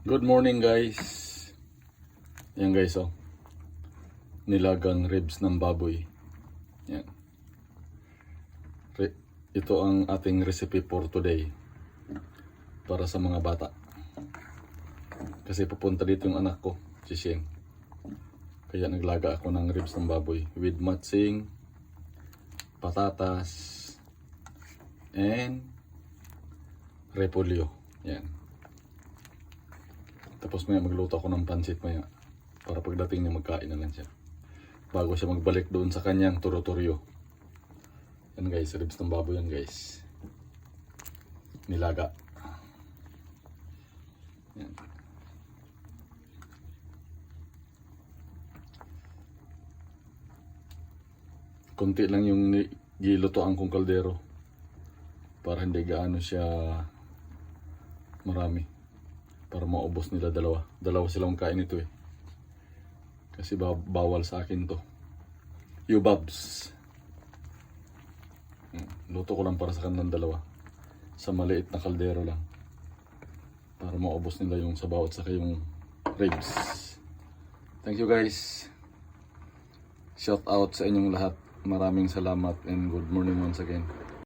Good morning guys. Yan guys oh. Nilagang ribs ng baboy. Yan. Re- ito ang ating recipe for today. Para sa mga bata. Kasi pupunta dito yung anak ko, si Sheng. Kaya naglaga ako ng ribs ng baboy with matsing, patatas, and repolyo. Yan. Tapos maya magluto ako ng pansit maya. Para pagdating niya magkain na lang siya. Bago siya magbalik doon sa kanyang turotoryo. Yan guys, ribs ng baboy yan guys. Nilaga. Yan. Kunti lang yung gilutoan kong kaldero. Para hindi gaano siya marami para maubos nila dalawa. Dalawa silang kain nito eh. Kasi ba- bawal sa akin to. You babs. Mm, Luto ko lang para sa kanilang dalawa. Sa maliit na kaldero lang. Para maubos nila yung sabaw at saka yung ribs. Thank you guys. Shout out sa inyong lahat. Maraming salamat and good morning once again.